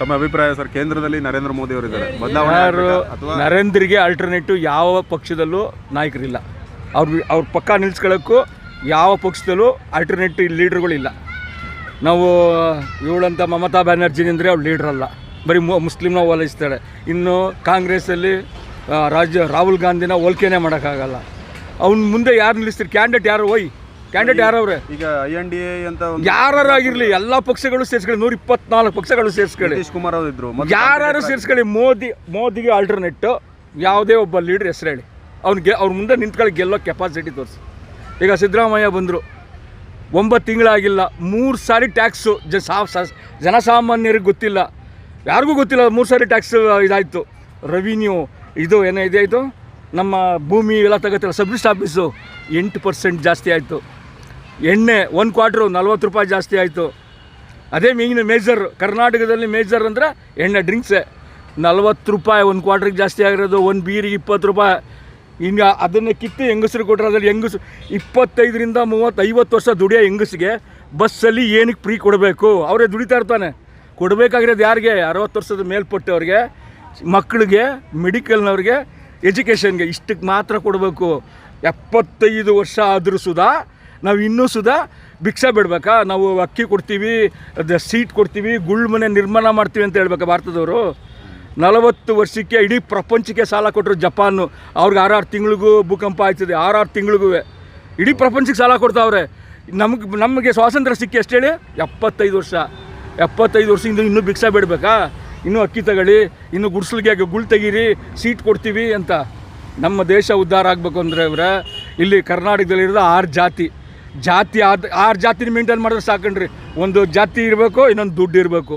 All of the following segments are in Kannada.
ತಮ್ಮ ಅಭಿಪ್ರಾಯ ಸರ್ ಕೇಂದ್ರದಲ್ಲಿ ನರೇಂದ್ರ ಮೋದಿ ಅವರು ಇದ್ದಾರೆ. ಬದಲಾವಣೆ ಯಾರು ಆಗ್ಬೇಕಾ? ಅಥವಾ ನರೇಂದ್ರಿಗೆ ಆಲ್ಟರ್ನೇಟಿವ್ ಯಾವ ಪಕ್ಷದಲ್ಲೂ ನಾಯಕರಿಲ್ಲ. ಅವ್ರು ಅವ್ರ ಪಕ್ಕ ನಿಲ್ಸ್ಕೊಳ್ಳೋಕ್ಕೂ ಯಾವ ಪಕ್ಷದಲ್ಲೂ ಆಲ್ಟರ್ನೇಟಿವ್ ಲೀಡರ್ಗಳಿಲ್ಲ ನಾವು ಇವಳಂತ ಮಮತಾ ಬ್ಯಾನರ್ಜಿ ಅಂದರೆ ಅವ್ಳು ಲೀಡ್ರ್ ಅಲ್ಲ. ಬರೀ ಮು ಮುಸ್ಲಿಮ್ನ ಓಲೈಸ್ತಾಳೆ. ಇನ್ನು ಕಾಂಗ್ರೆಸ್ಸಲ್ಲಿ ಆ, ರಾಜ್ಯ ರಾಹುಲ್ ಗಾಂಧಿನ ಹೋಲ್ಕೆನೇ ಮಾಡೋಕ್ಕಾಗಲ್ಲ. ಅವ್ನ ಮುಂದೆ ಯಾರು ನಿಲ್ಲಿಸ್ತೀರಿ? ಕ್ಯಾಂಡಿಡೇಟ್ ಯಾರು? ಒಯ್ ಕ್ಯಾಂಡಿಡೇಟ್ ಯಾರವ್ರೆ? ಈಗ ಐ ಎನ್ ಡಿ ಎ ಅಂತ ಒಂದು ಯಾರು ಆಗಿರಲಿ ಎಲ್ಲ ಪಕ್ಷಗಳು ಸೇರಿಸ್ಕೊಳ್ಳಿ ನೂರ ಇಪ್ಪತ್ನಾಲ್ಕು ಪಕ್ಷಗಳು ಸೇರಿಸ್ಕೊಳ್ಳಿ. ನಿತೀಶ್ ಕುಮಾರ್ ಅವರು ಇದ್ರು ಮೊದ್ಲು ಯಾರು ಸೇರಿಸ್ಕೊಳ್ಳಿ ಮೋದಿ ಮೋದಿಗೆ ಆಲ್ಟರ್ನೇಟ್ ಯಾವುದೇ ಒಬ್ಬ ಲೀಡರ್ ಹೆಸರು ಹೇಳಿ. ಅವ್ನಿಗೆ ಅವ್ರ ಮುಂದೆ ನಿಂತ್ಕೊಳ್ಳಿ ಗೆಲ್ಲೋ ಕೆಪಾಸಿಟಿ ತೋರಿಸಿ. ಈಗ ಸಿದ್ದರಾಮಯ್ಯ ಬಂದರು. ಒಂಬತ್ತು ತಿಂಗಳಾಗಿಲ್ಲ ಮೂರು ಸಾರಿ ಟ್ಯಾಕ್ಸು ಜ ಸಾ ಸ- ಜನಸಾಮಾನ್ಯರಿಗೆ ಗೊತ್ತಿಲ್ಲ. ಯಾರಿಗೂ ಗೊತ್ತಿಲ್ಲ ಮೂರು ಸಾರಿ ಟ್ಯಾಕ್ಸ್ ಇದಾಯಿತು. ರೆವಿನ್ಯೂ ಇದು ಏನೋ ಇದಾಯಿತು? ನಮ್ಮ ಭೂಮಿ ಎಲ್ಲ ತಗೋತಿಲ್ಲ ಸಬ್ರಿಸ್ಟ್ ಆಫೀಸು ಎಂಟು ಪರ್ಸೆಂಟ್ ಜಾಸ್ತಿ ಆಯಿತು. ಎಣ್ಣೆ ಒಂದು ಕ್ವಾರ್ಟ್ರು ನಲ್ವತ್ತು ರೂಪಾಯಿ ಜಾಸ್ತಿ ಆಯಿತು. ಅದೇ ಮೀನು ಮೇಜರ್, ಕರ್ನಾಟಕದಲ್ಲಿ ಮೇಜರ್ ಅಂದರೆ ಎಣ್ಣೆ ಡ್ರಿಂಕ್ಸೇ. ನಲ್ವತ್ತು ರೂಪಾಯಿ ಒಂದು ಕ್ವಾರ್ಟ್ರಿಗೆ ಜಾಸ್ತಿ ಆಗಿರೋದು, ಒಂದು ಬೀರಿಗೆ ಇಪ್ಪತ್ತು ರೂಪಾಯಿ. ಹಿಂಗೆ ಅದನ್ನು ಕಿತ್ತು ಹೆಂಗಸರು ಕೊಟ್ಟರೆ ಅದ್ರಲ್ಲಿ ಹೆಂಗಸು ಇಪ್ಪತ್ತೈದರಿಂದ ಮೂವತ್ತು ಐವತ್ತು ವರ್ಷ ದುಡಿಯೋ ಹೆಂಗಸಿಗೆ ಬಸ್ಸಲ್ಲಿ ಏನಕ್ಕೆ ಫ್ರೀ ಕೊಡಬೇಕು? ಅವರೇ ದುಡಿತಾ ಇರ್ತಾನೆ. ಕೊಡಬೇಕಾಗಿರೋದು ಯಾರಿಗೆ? ಅರವತ್ತು ವರ್ಷದ ಮೇಲ್ಪಟ್ಟವ್ರಿಗೆ, ಮಕ್ಕಳಿಗೆ, ಮೆಡಿಕಲ್ನವ್ರಿಗೆ, ಎಜುಕೇಷನ್ಗೆ ಇಷ್ಟಕ್ಕೆ ಮಾತ್ರ ಕೊಡಬೇಕು. ಎಪ್ಪತ್ತೈದು ವರ್ಷ ಆದರೂ ಸುಧಾ ನಾವು ಇನ್ನೂ ಸುದಾ ಭಿಕ್ಷಾ ಬಿಡ್ಬೇಕಾ? ನಾವು ಅಕ್ಕಿ ಕೊಡ್ತೀವಿ, ಅದು ಸೀಟ್ ಕೊಡ್ತೀವಿ, ಗುಳ್ ಮನೆ ನಿರ್ಮಾಣ ಮಾಡ್ತೀವಿ ಅಂತ ಹೇಳ್ಬೇಕಾ ಭಾರತದವರು? ನಲವತ್ತು ವರ್ಷಕ್ಕೆ ಇಡೀ ಪ್ರಪಂಚಕ್ಕೆ ಸಾಲ ಕೊಟ್ಟರು ಜಪಾನು. ಅವ್ರಿಗೆ ಆರಾರು ತಿಂಗಳಿಗೂ ಭೂಕಂಪ ಆಯ್ತದೆ, ಆರಾರು ತಿಂಗಳಿಗೂ ಇಡೀ ಪ್ರಪಂಚಕ್ಕೆ ಸಾಲ ಕೊಡ್ತಾವ್ರೆ. ನಮಗೆ ನಮಗೆ ಸ್ವಾತಂತ್ರ್ಯ ಸಿಕ್ಕಿ ಎಷ್ಟು ಹೇಳಿ? ಎಪ್ಪತ್ತೈದು ವರ್ಷ. ಎಪ್ಪತ್ತೈದು ವರ್ಷದಿಂದ ಇನ್ನೂ ಭಿಕ್ಷೆ ಬಿಡಬೇಕಾ? ಇನ್ನೂ ಅಕ್ಕಿ ತಗೊಳ್ಳಿ, ಇನ್ನು ಗುಡ್ಸಲ್ಗೆ ಗುಳ್ ತೆಗೀರಿ ಸೀಟ್ ಕೊಡ್ತೀವಿ ಅಂತ. ನಮ್ಮ ದೇಶ ಉದ್ಧಾರ ಆಗಬೇಕು ಅಂದರೆ ಅವರ ಇಲ್ಲಿ ಕರ್ನಾಟಕದಲ್ಲಿರೋದು ಆರು ಜಾತಿ. ಜಾತಿ ಆರು ಆರು ಜಾತಿನ ಮೇಂಟೈನ್ ಮಾಡಿದ್ರೆ ಸಾಕಣ್ರಿ. ಒಂದು ಜಾತಿ ಇರಬೇಕು, ಇನ್ನೊಂದು ದುಡ್ಡು ಇರಬೇಕು.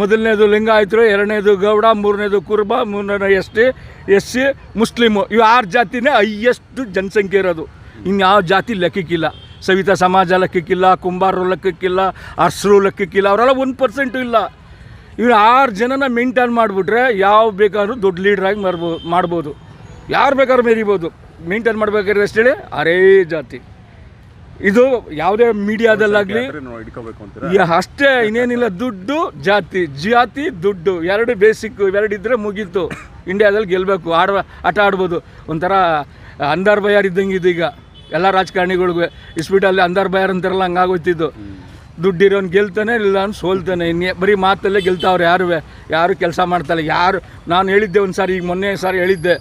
ಮೊದಲನೇದು ಲಿಂಗಾಯತರು, ಎರಡನೇದು ಗೌಡ, ಮೂರನೇದು ಕುರುಬ, ಮೂರನೇ S T, S C, Muslim. ಇವು ಆರು ಜಾತಿನೇ ಹೈಯೆಸ್ಟ್ ಜನಸಂಖ್ಯೆ ಇರೋದು. ಇನ್ಯಾವ ಜಾತಿ ಲೆಕ್ಕಕ್ಕಿಲ್ಲ. ಸವಿತಾ ಸಮಾಜ ಲೆಕ್ಕಕ್ಕಿಲ್ಲ, ಕುಂಬಾರರು ಲೆಕ್ಕಕ್ಕಿಲ್ಲ, ಅರ್ಸರು ಲೆಕ್ಕಕ್ಕಿಲ್ಲ, ಅವರೆಲ್ಲ ಒಂದು ಪರ್ಸೆಂಟು ಇಲ್ಲ. ಇವ್ರು ಆರು ಜನನ ಮೇಂಟೈನ್ ಮಾಡಿಬಿಟ್ರೆ ಯಾವ ಬೇಕಾದ್ರೂ ದೊಡ್ಡ ಲೀಡ್ರಾಗಿ ಆಗಿ ಮಾಡ್ಬೋದು. ಯಾರು ಬೇಕಾದ್ರೂ ಮೇರಿಬೋದು. ಮೇಂಟೈನ್ ಮಾಡ್ಬೇಕಾದ್ರೆ ಅಷ್ಟೇ ಅರೇ ಜಾತಿ. ಇದು ಯಾವುದೇ ಮೀಡಿಯಾದಲ್ಲಾಗ್ಲಿ ಅಷ್ಟೇ ಇನ್ನೇನಿಲ್ಲ ದುಡ್ಡು ಜಾತಿ ಜಾತಿ ದುಡ್ಡು ಎರಡು ಬೇಸಿಕ್ ಎರಡು ಇದ್ರೆ ಮುಗೀತು. ಇಂಡಿಯಾದಲ್ಲಿ ಗೆಲ್ಲಬೇಕು ಆಡುವ ಆಟ ಆಡ್ಬೋದು. ಒಂಥರ ಅಂದಾರ್ ಬಯಾರ್ ಇದ್ದಂಗೆ ಇದೀಗ ಎಲ್ಲ ರಾಜಕಾರಣಿಗಳಿಗೂ ಇಸ್ಪೀಟಲ್ಲಿ ಅಂದಾರ್ ಬಯಾರ್ ಅಂತಾರಲ್ಲ ಹಂಗಾಗೋಯ್ತಿದ್ದು ದುಡ್ಡಿರೋನು ಗೆಲ್ತಾನೆ ಇಲ್ಲ ಅವ್ನು ಸೋಲ್ತಾನೆ. ಇನ್ನೇ ಬರೀ ಮಾತಲ್ಲೇ ಗೆಲ್ತಾವ್ರೆ ಯಾರು ಯಾರು ಕೆಲಸ ಮಾಡ್ತಾರೆ ಯಾರು ನಾನು ಹೇಳಿದ್ದೆ ಒಂದು ಸಾರಿ ಈಗ ಮೊನ್ನೆ ಸಾರಿ ಹೇಳಿದ್ದೆ.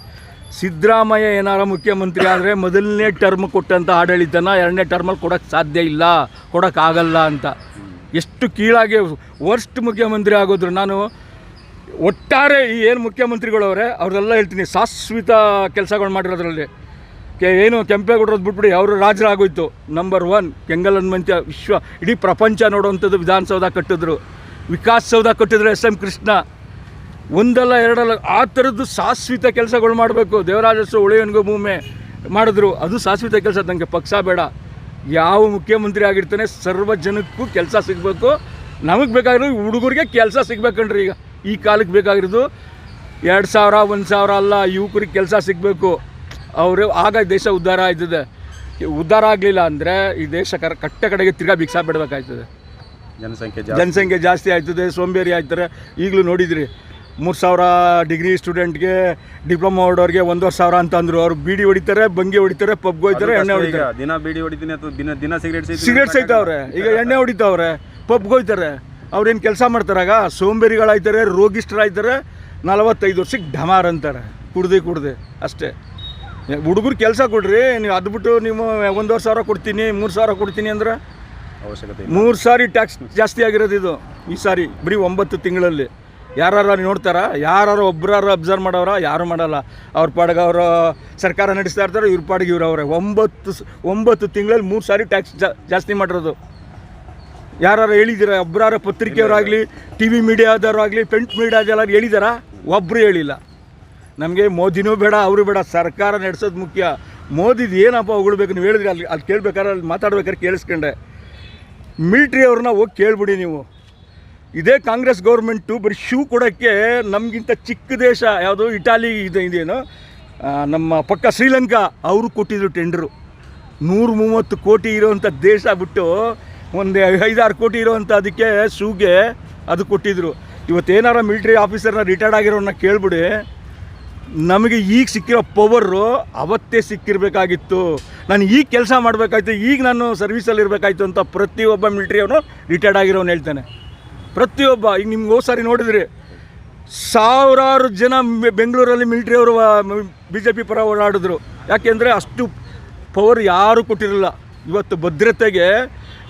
ಸಿದ್ದರಾಮಯ್ಯ ಏನಾರ ಮುಖ್ಯಮಂತ್ರಿ ಆದರೆ ಮೊದಲನೇ ಟರ್ಮ್ ಕೊಟ್ಟಂಥ ಆಡಳಿತನ ಎರಡನೇ ಟರ್ಮಲ್ಲಿ ಕೊಡೋಕ್ಕೆ ಸಾಧ್ಯ ಇಲ್ಲ ಕೊಡೋಕ್ಕಾಗಲ್ಲ ಅಂತ. ಎಷ್ಟು ಕೀಳಾಗಿ ವರ್ಸ್ಟ್ ಮುಖ್ಯಮಂತ್ರಿ ಆಗೋದ್ರು ನಾನು ಒಟ್ಟಾರೆ ಈ ಏನು ಮುಖ್ಯಮಂತ್ರಿಗಳವ್ರೆ ಅವ್ರದೆಲ್ಲ ಹೇಳ್ತೀನಿ. ಶಾಶ್ವತ ಕೆಲಸಗಳು ಮಾಡಿರೋದ್ರಲ್ಲಿ. ಕೆ, ಏನು ಕೆಂಪೇಗೌಡರದ್ದು ಬಿಟ್ಬಿಡಿ, ಅವರು ರಾಜರಾಗೋಯ್ತು. ನಂಬರ್ ಒನ್ ಕೆಂಗಲ್ ಮಂತ್ಯ ವಿಶ್ವ, ಇಡೀ ಪ್ರಪಂಚ ನೋಡುವಂಥದ್ದು ವಿಧಾನಸೌಧ ಕಟ್ಟಿದ್ರು. ವಿಕಾಸ್ ಸೌಧ ಕಟ್ಟಿದ್ರು ಎಸ್ ಎಂ ಕೃಷ್ಣ. ಒಂದಲ್ಲ ಎರಡಲ್ಲ ಆ ಥರದ್ದು ಶಾಶ್ವತ ಕೆಲಸಗಳು ಮಾಡಬೇಕು. ದೇವರಾಜಸ್ವ ಉಳಿಯನ್ಗೂ ಭೂಮಿ ಮಾಡಿದ್ರು. ಅದು ಶಾಶ್ವತ ಕೆಲಸ ನನಗೆ ಪಕ್ಷ ಬೇಡ. ಯಾವ ಮುಖ್ಯಮಂತ್ರಿ ಆಗಿರ್ತಾನೆ ಸರ್ವ ಜನಕ್ಕೂ ಕೆಲಸ ಸಿಗಬೇಕು. ನಮಗೆ ಬೇಕಾಗಿರೋದು ಹುಡುಗರಿಗೆ ಕೆಲಸ ಸಿಗ್ಬೇಕಣ್ರಿ ಈಗ. ಈ ಕಾಲಕ್ಕೆ ಬೇಕಾಗಿರೋದು ಎರಡು ಸಾವಿರ ಒಂದು ಸಾವಿರ ಅಲ್ಲ ಯುವಕರಿಗೆ ಕೆಲಸ ಸಿಗಬೇಕು. ಅವರು ಆಗ ದೇಶ ಉದ್ಧಾರ ಆಯ್ತದೆ. ಉದ್ಧಾರ ಆಗಲಿಲ್ಲ ಅಂದರೆ ಈ ದೇಶ ಕರ ಕಟ್ಟ ಕಡೆಗೆ ತಿರ್ಗಾ ಭಿಕ್ಷಾ ಬಿಡಬೇಕಾಯ್ತದೆ. ಜನಸಂಖ್ಯೆ ಜನಸಂಖ್ಯೆ ಜಾಸ್ತಿ ಆಯ್ತದೆ ಸೋಂಬೇರಿ ಆಯ್ತಾರೆ. ಈಗಲೂ ನೋಡಿದ್ರಿ ಮೂರು ಸಾವಿರ ಡಿಗ್ರಿ ಸ್ಟೂಡೆಂಟ್ಗೆ ಡಿಪ್ಲೊಮಾ ಹೊಡೋರಿಗೆ ಒಂದೂವರೆ ಸಾವಿರ ಅಂತ ಅಂದರು. ಅವ್ರು ಬೀಡಿ ಹೊಡಿತಾರೆ ಬಂಗಿ ಹೊಡಿತಾರೆ ಪಬ್ಗೆ ಹೋಯ್ತಾರೆ ಎಣ್ಣೆ ಹೊಡಿತಾರೆ. ದಿನ ಬೀಡಿ ಹೊಡಿತೀನಿ ಅಥವಾ ದಿನ ದಿನ ಸಿಗರೇಟ್ ಸಿಗರೇಟ್ ಸೈತವ್ರೆ ಈಗ ಎಣ್ಣೆ ಹೊಡಿತಾವ್ರೆ ಪಬ್ಗೆ ಹೋಯ್ತಾರೆ. ಅವ್ರೇನು ಕೆಲಸ ಮಾಡ್ತಾರಾಗ ಸೋಂಬೇರಿಗಳಾಯ್ತಾರೆ ರೋಗಿಷ್ಠರಾಯ್ತಾರೆ ನಲವತ್ತೈದು ವರ್ಷಕ್ಕೆ ಢಮಾರ್ ಅಂತಾರೆ. ಕುಡ್ದೆ ಕುಡ್ದೆ ಅಷ್ಟೇ. ಹುಡುಗರು ಕೆಲಸ ಕೊಡ್ರಿ ನೀವು ಅದು ಬಿಟ್ಟು ನೀವು ಒಂದೂವರೆ ಸಾವಿರ ಕೊಡ್ತೀನಿ ಮೂರು ಸಾವಿರ ಕೊಡ್ತೀನಿ ಅಂದ್ರೆ ಅವಶ್ಯಕತೆ ಮೂರು ಸಾರಿ ಟ್ಯಾಕ್ಸ್ ಜಾಸ್ತಿ ಆಗಿರೋದು ಇದು ಈ ಸಾರಿ ಬರೀ ಒಂಬತ್ತು ತಿಂಗಳಲ್ಲಿ. ಯಾರು ನೋಡ್ತಾರ? ಯಾರು ಒಬ್ಬರಾರು ಅಬ್ಸರ್ವ್ ಮಾಡೋರ ಯಾರು ಮಾಡಲ್ಲ. ಅವ್ರ ಪಾಡಿಗೆ ಅವರು ಸರ್ಕಾರ ನಡೆಸ್ತಾ ಇರ್ತಾರೆ, ಇವ್ರ ಪಾಡಿಗೆ ಇವ್ರು ಅವರೇ. ಒಂಬತ್ತು ಒಂಬತ್ತು ತಿಂಗಳಲ್ಲಿ ಮೂರು ಸಾರಿ ಟ್ಯಾಕ್ಸ್ ಜಾಸ್ತಿ ಮಾಡಿರೋದು. ಯಾರು ಹೇಳಿದ್ದೀರಾ ಒಬ್ಬರಾರ ಪತ್ರಿಕೆಯವರಾಗಲಿ ಟಿ ವಿ ಮೀಡಿಯಾದವರಾಗಲಿ ಪ್ರಿಂಟ್ ಮೀಡಿಯಾದೆಲ್ಲ ಹೇಳಿದಾರ? ಒಬ್ಬರು ಹೇಳಿಲ್ಲ. ನಮಗೆ ಮೋದಿನೂ ಬೇಡ, ಅವರು ಬೇಡ. ಸರ್ಕಾರ ನಡೆಸೋದು ಮುಖ್ಯ. ಮೋದಿದು ಏನಪ್ಪ ಹೊಗಳ್ಬೇಕು ನೀವು ಹೇಳಿದ್ರಿ? ಅಲ್ಲಿ ಅಲ್ಲಿ ಕೇಳ್ಬೇಕಾದ್ರೆ, ಅಲ್ಲಿ ಮಾತಾಡ್ಬೇಕಾದ್ರೆ ಕೇಳಿಸ್ಕೊಂಡೆ. ಮಿಲ್ಟ್ರಿ ಅವ್ರನ್ನ ಹೋಗಿ ಕೇಳ್ಬಿಡಿ ನೀವು. ಇದೇ ಕಾಂಗ್ರೆಸ್ ಗೌರ್ಮೆಂಟು ಬರೀ ಶೂ ಕೊಡೋಕ್ಕೆ ನಮಗಿಂತ ಚಿಕ್ಕ ದೇಶ, ಯಾವುದು ಇಟಾಲಿ ಇದೆ ಇದೇನು ನಮ್ಮ ಪಕ್ಕ ಶ್ರೀಲಂಕಾ, ಅವರು ಕೊಟ್ಟಿದ್ರು ಟೆಂಡ್ರು ನೂರ ಮೂವತ್ತು ಕೋಟಿ ಇರೋವಂಥ ದೇಶ ಬಿಟ್ಟು ಒಂದು ಐದಾರು ಕೋಟಿ ಇರೋವಂಥ ಅದಕ್ಕೆ ಶೂಗೆ ಅದು ಕೊಟ್ಟಿದ್ರು. ಇವತ್ತೇನಾರ ಮಿಲಿಟ್ರಿ ಆಫೀಸರ್ನ ರಿಟೈರ್ಡ್ ಆಗಿರೋನ್ನ ಕೇಳ್ಬಿಡಿ. ನಮಗೆ ಈಗ ಸಿಕ್ಕಿರೋ ಪವರು ಅವತ್ತೇ ಸಿಕ್ಕಿರಬೇಕಾಗಿತ್ತು. ನಾನು ಈಗ ಕೆಲಸ ಮಾಡಬೇಕಾಯ್ತು, ಈಗ ನಾನು ಸರ್ವೀಸಲ್ಲಿ ಇರಬೇಕಾಯ್ತು ಅಂತ ಪ್ರತಿಯೊಬ್ಬ ಮಿಲಿಟ್ರಿಯವನು ರಿಟೈರ್ಡ್ ಆಗಿರೋನು ಹೇಳ್ತಾನೆ. ಪ್ರತಿಯೊಬ್ಬ, ಈಗ ನಿಮ್ಗೆ ಹೋದ ಸಾರಿ ನೋಡಿದ್ರಿ, ಸಾವಿರಾರು ಜನ ಬೆಂಗಳೂರಲ್ಲಿ ಮಿಲಿಟ್ರಿಯವರು ಬಿ ಜೆ ಪಿ ಪರ ಓಡಾಡಿದ್ರು. ಯಾಕೆಂದರೆ ಅಷ್ಟು ಪವರ್ ಯಾರೂ ಕೊಟ್ಟಿರಲಿಲ್ಲ. ಇವತ್ತು ಭದ್ರತೆಗೆ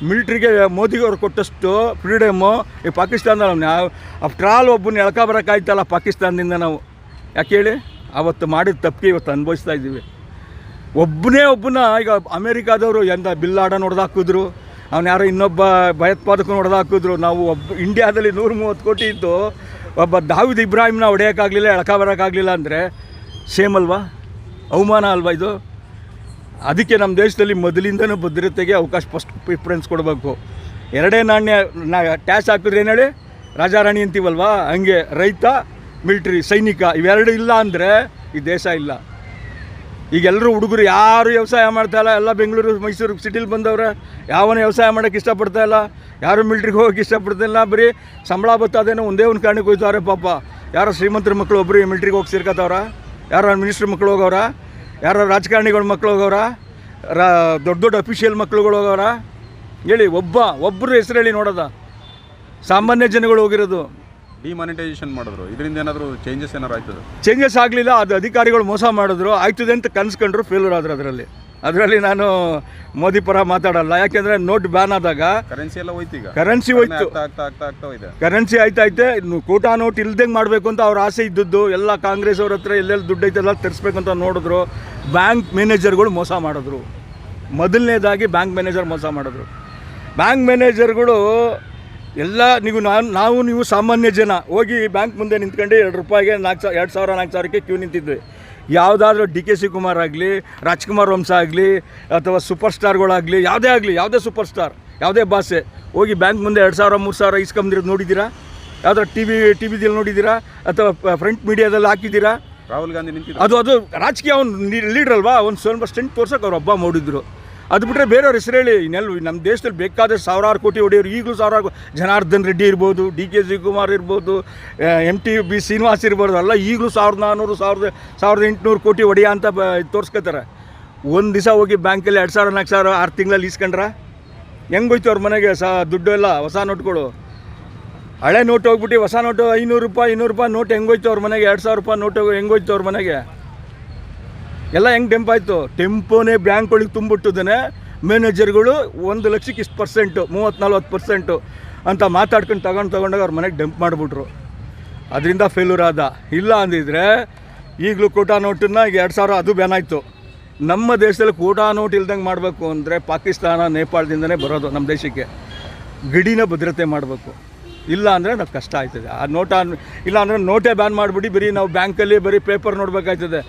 ಮಿಲ್ಟ್ರಿಗೆ ಮೋದಿಗವರು ಕೊಟ್ಟಷ್ಟು ಫ್ರೀಡಮು ಈ ಪಾಕಿಸ್ತಾನದಲ್ಲಿ ನಾವು ಒಬ್ಬನ ಎಳ್ಕ ಬರೋಕ್ಕಾಯ್ತಲ್ಲ ಪಾಕಿಸ್ತಾನದಿಂದ ನಾವು. ಯಾಕೆ ಹೇಳಿ? ಅವತ್ತು ಮಾಡಿದ ತಪ್ಪಿಗೆ ಇವತ್ತು ಅನುಭವಿಸ್ತಾ ಇದ್ದೀವಿ. ಒಬ್ಬನೇ ಒಬ್ಬನ, ಈಗ ಅಮೇರಿಕಾದವರು ಎಂದ ಬಿಲ್ಲಾಡ ಹೊಡೆದಾಕಿದ್ರು ಅವ್ನು ಯಾರೋ ಇನ್ನೊಬ್ಬ ಭಯೋತ್ಪಾದಕನ ಹೊಡೆದಾಕಿದ್ರು ನಾವು ಒಬ್ಬ ಇಂಡಿಯಾದಲ್ಲಿ ನೂರ ಮೂವತ್ತು ಕೋಟಿ ಇದ್ದು ಒಬ್ಬ ದಾವಿದ್ ಇಬ್ರಾಹಿಮ್ನ ಹೊಡೆಯೋಕ್ಕಾಗಲಿಲ್ಲ ಎಳಕ ಬರೋಕ್ಕಾಗಲಿಲ್ಲ ಅಂದರೆ ಸೇಮ್ ಅಲ್ವಾ? ಅವಮಾನ ಅಲ್ವಾ ಇದು? ಅದಕ್ಕೆ ನಮ್ಮ ದೇಶದಲ್ಲಿ ಮೊದಲಿಂದನೂ ಭದ್ರತೆಗೆ ಅವಕಾಶ ಫಸ್ಟ್ ಪ್ರಿಫರೆನ್ಸ್ ಕೊಡಬೇಕು. ಎರಡೇ ನಾಣ್ಯ, ನಾ ಟ್ಯಾಕ್ಸ್ ಹಾಕಿದ್ರೆ ಏನು ಹೇಳಿ? ರಾಜಾರಾಣಿ ಅಂತೀವಲ್ವಾ? ಹಂಗೆ ರೈತ ಮಿಲ್ಟ್ರಿ ಸೈನಿಕ ಇವೆರಡು ಇಲ್ಲ ಅಂದರೆ ಈ ದೇಶ ಇಲ್ಲ. ಈಗ ಎಲ್ಲರೂ ಹುಡುಗರು ಯಾರು ವ್ಯವಸಾಯ ಮಾಡ್ತಾ ಇಲ್ಲ, ಎಲ್ಲ ಬೆಂಗಳೂರು, ಮೈಸೂರು ಸಿಟಿಲಿ ಬಂದವ್ರೆ, ಯಾವನ ವ್ಯವಸಾಯ ಮಾಡೋಕ್ಕೆ ಇಷ್ಟಪಡ್ತಾಯಿಲ್ಲ ಯಾರು ಮಿಲ್ಟ್ರಿಗೆ ಹೋಗೋಕೆ ಇಷ್ಟಪಡ್ತಾ ಇಲ್ಲ, ಬರೀ ಸಂಬಳ ಬತ್ತದೇನೋ ಒಂದೇ ಒಂದು ಕಾರಣಕ್ಕೆ ಹೋಯ್ತವ್ರೆ ಪಾಪ. ಯಾರೋ ಶ್ರೀಮಂತರ ಮಕ್ಕಳು ಒಬ್ಬರು ಮಿಲ್ಟ್ರಿಗೆ ಹೋಗಿ ಸೇರ್ಕೋತವ್ರ ಯಾರೋ ಮಿನಿಸ್ಟ್ರ್ ಮಕ್ಕಳು ಹೋಗವ್ರ, ಯಾರೋ ರಾಜಕಾರಣಿಗಳ ಮಕ್ಕಳು ಹೋಗವ್ರ, ರಾ ದೊಡ್ಡ ದೊಡ್ಡ ಅಫಿಷಿಯಲ್ ಮಕ್ಕಳುಗಳು ಹೋಗವ್ರ. ಹೇಳಿ, ಒಬ್ಬ ಒಬ್ಬರು ಹೆಸರು ಹೇಳಿ ನೋಡೋದ. ಸಾಮಾನ್ಯ ಜನಗಳು ಹೋಗಿರೋದು. ಡಿಮಾನಿಟೈಸೇಷನ್ ಮಾಡಿದ್ರು. ಇದರಿಂದ ಏನಾದರೂ ಚೇಂಜಸ್ ಏನಾರು ಆಯ್ತದ? ಚೇಂಜಸ್ ಆಗಲಿಲ್ಲ ಅದು ಅಧಿಕಾರಿಗಳು ಮೋಸ ಮಾಡಿದ್ರು. ಆಯ್ತದೆ ಅಂತ ಕನ್ಸ್ಕೊಂಡ್ರು ಫೇಲ್ಯೂರ್ ಆದ್ರು ಅದರಲ್ಲಿ. ಅದರಲ್ಲಿ ನಾನು ಮೋದಿ ಪರ ಮಾತಾಡಲ್ಲ. ಯಾಕೆಂದರೆ ನೋಟ್ ಬ್ಯಾನ್ ಆದಾಗ ಕರೆನ್ಸಿ ಎಲ್ಲ ಹೋಯ್ತು ಈಗ. ಕರೆನ್ಸಿ ಹೋಯ್ತು. ಕರೆನ್ಸಿ ಆಯ್ತಾಯ್ತೆ. ಇನ್ನು ಕೋಟಾ ನೋಟ್ ಇಲ್ದಂಗೆ ಮಾಡಬೇಕು ಅಂತ ಅವ್ರ ಆಸೆ ಇದ್ದದ್ದು ಎಲ್ಲ ಕಾಂಗ್ರೆಸ್ ಅವ್ರ ಹತ್ರ ಎಲ್ಲೆಲ್ಲಿ ದುಡ್ಡು ಐತೆಲ್ಲ ತರಿಸ್ಬೇಕು ಅಂತ ನೋಡಿದ್ರು. ಬ್ಯಾಂಕ್ ಮ್ಯಾನೇಜರ್ಗಳು ಮೋಸ ಮಾಡಿದ್ರು. ಮೊದಲನೇದಾಗಿ ಬ್ಯಾಂಕ್ ಮ್ಯಾನೇಜರ್ ಮೋಸ ಮಾಡಿದ್ರು. ಬ್ಯಾಂಕ್ ಮ್ಯಾನೇಜರ್ಗಳು ಎಲ್ಲ ನೀವು ನಾನು ನಾವು ನೀವು ಸಾಮಾನ್ಯ ಜನ ಹೋಗಿ ಬ್ಯಾಂಕ್ ಮುಂದೆ ನಿಂತ್ಕೊಂಡು ಎರಡು ರೂಪಾಯಿಗೆ ನಾಲ್ಕು ಸಾವಿರ ಎರಡು ಸಾವಿರ ನಾಲ್ಕು ಸಾವಿರಕ್ಕೆ ಕ್ಯೂ ನಿಂತಿದ್ವಿ. ಯಾವುದಾದ್ರೂ ಡಿ ಕೆ ಶಿವಕುಮಾರ್ ಆಗಲಿ ರಾಜ್ಕುಮಾರ್ ವಂಶ ಆಗಲಿ ಅಥವಾ ಸೂಪರ್ ಸ್ಟಾರ್ಗಳಾಗಲಿ ಯಾವುದೇ ಆಗಲಿ ಯಾವುದೇ ಸೂಪರ್ ಸ್ಟಾರ್ ಯಾವುದೇ ಭಾಷೆ ಹೋಗಿ ಬ್ಯಾಂಕ್ ಮುಂದೆ ಎರಡು ಸಾವಿರ ಮೂರು ಸಾವಿರ ಇಸ್ಕೊಂಬಂದಿರೋದು ನೋಡಿದ್ದೀರಾ? ಯಾವ್ದಾರು ಟಿ ವಿ ಟಿ ವಿದಲ್ಲಿ ನೋಡಿದ್ದೀರಾ? ಅಥವಾ ಫ್ರಂಟ್ ಮೀಡಿಯಾದಲ್ಲಿ ಹಾಕಿದ್ದೀರಾ? ರಾಹುಲ್ ಗಾಂಧಿ ನಿಂತಿದ್ರು. ಅದು ಅದು ರಾಜಕೀಯ ಅವ್ನು ಲೀಡರ್ ಅಲ್ವಾ? ಒಂದು ಸ್ವಲ್ಪ ಸ್ಟೆಂಟ್ ತೋರ್ಸೋಕೆ ಅವ್ರು ಹಬ್ಬ ಮಾಡಿದ್ರು. ಅದು ಬಿಟ್ಟರೆ ಬೇರೆಯವ್ರ ಹೆಸರು ಹೇಳಿ. ಇನ್ನೆಲ್ಲ ನಮ್ಮ ದೇಶದಲ್ಲಿ ಬೇಕಾದ ಸಾವಿರಾರು ಕೋಟಿ ಹೊಡೆಯೋರು ಈಗಲೂ ಸಾವಿರಾರು ಜನಾರ್ದನ್ ರೆಡ್ಡಿ ಇರ್ಬೋದು, ಡಿ ಕೆ ಶಿವಕುಮಾರ್ ಇರ್ಬೋದು ಎಂ ಟಿ ಬಿ ಶ್ರೀನಿವಾಸ್ ಇರ್ಬೋದು, ಅಲ್ಲ ಈಗಲೂ ಸಾವಿರದ ನಾನ್ನೂರು ಸಾವಿರದ ಸಾವಿರದ ಎಂಟುನೂರು ಕೋಟಿ ಹೊಡೆಯ ಅಂತ ಬ ತೋರಿಸ್ಕೊತಾರೆ. ಒಂದು ದಿವಸ ಹೋಗಿ ಬ್ಯಾಂಕಲ್ಲಿ ಎರಡು ಸಾವಿರ, ನಾಲ್ಕು ಸಾವಿರ ಆರು ತಿಂಗಳಲ್ಲಿ ಇಸ್ಕೊಂಡ್ರೆ ಹೆಂಗೋಯ್ತು ಅವ್ರ ಮನೆಗೆ ಸಹ ದುಡ್ಡು ಎಲ್ಲ, ಹೊಸ ನೋಟ್ಗಳು? ಹಳೆ ನೋಟ್ ಹೋಗ್ಬಿಟ್ಟು, ಹೊಸ ನೋಟು ಐನೂರು ರೂಪಾಯಿ, ಇನ್ನೂರು ರೂಪಾಯಿ ನೋಟ್ ಹೆಂಗೋಯ್ತು ಅವ್ರ ಮನೆಗೆ? ಎರಡು ಸಾವಿರ ರೂಪಾಯಿ ನೋಟು ಹೆಂಗೋಯ್ತು ಅವ್ರ ಮನೆಗೆ? ಎಲ್ಲ ಹೆಂಗೆ ಟೆಂಪ್ ಆಯಿತು? ಟೆಂಪೋನೇ ಬ್ಯಾಂಕ್ಗಳಿಗೆ ತುಂಬಿಟ್ಟಿದ್ದಾನೆ. ಮ್ಯಾನೇಜರ್ಗಳು ಒಂದು ಲಕ್ಷಕ್ಕೆ ಇಷ್ಟು ಪರ್ಸೆಂಟು ಮೂವತ್ತು, ನಲ್ವತ್ತು ಪರ್ಸೆಂಟು ಅಂತ ಮಾತಾಡ್ಕೊಂಡು ತಗೊಂಡು ತಗೊಂಡಾಗ ಅವ್ರ ಮನೆಗೆ ಡೆಂಪ್ ಮಾಡಿಬಿಟ್ರು. ಅದರಿಂದ ಫೇಲ್ಯೂರ್ ಆದ. ಇಲ್ಲ ಅಂದಿದ್ರೆ ಈಗಲೂ ಕೋಟಾ ನೋಟನ್ನ ಈಗ ಎರಡು ಸಾವಿರ ಅದು ಬ್ಯಾನ್ ಆಯಿತು. ನಮ್ಮ ದೇಶದಲ್ಲಿ ಕೋಟಾ ನೋಟ್ ಇಲ್ದಂಗೆ ಮಾಡಬೇಕು ಅಂದರೆ ಪಾಕಿಸ್ತಾನ, ನೇಪಾಳದಿಂದನೇ ಬರೋದು ನಮ್ಮ ದೇಶಕ್ಕೆ. ಗಡಿನ ಭದ್ರತೆ ಮಾಡಬೇಕು. ಇಲ್ಲ ಅಂದರೆ ನಾವು ಕಷ್ಟ ಆಯ್ತದೆ ಆ ನೋಟ ಇಲ್ಲ ಅಂದರೆ ನೋಟೇ ಬ್ಯಾನ್ ಮಾಡಿಬಿಡಿ, ಬರೀ ನಾವು ಬ್ಯಾಂಕಲ್ಲಿ ಬರೀ ಪೇಪರ್ ನೋಡಬೇಕಾಯ್ತದೆ.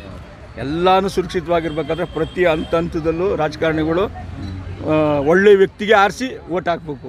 ಎಲ್ಲನೂ ಸುರಕ್ಷಿತವಾಗಿರ್ಬೇಕಾದ್ರೆ ಪ್ರತಿ ಹಂತ ಹಂತದಲ್ಲೂ ರಾಜಕಾರಣಿಗಳು ಒಳ್ಳೆಯ ಒಳ್ಳೆ ವ್ಯಕ್ತಿಗೆ ಆರಿಸಿ ಓಟ್ ಹಾಕಬೇಕು.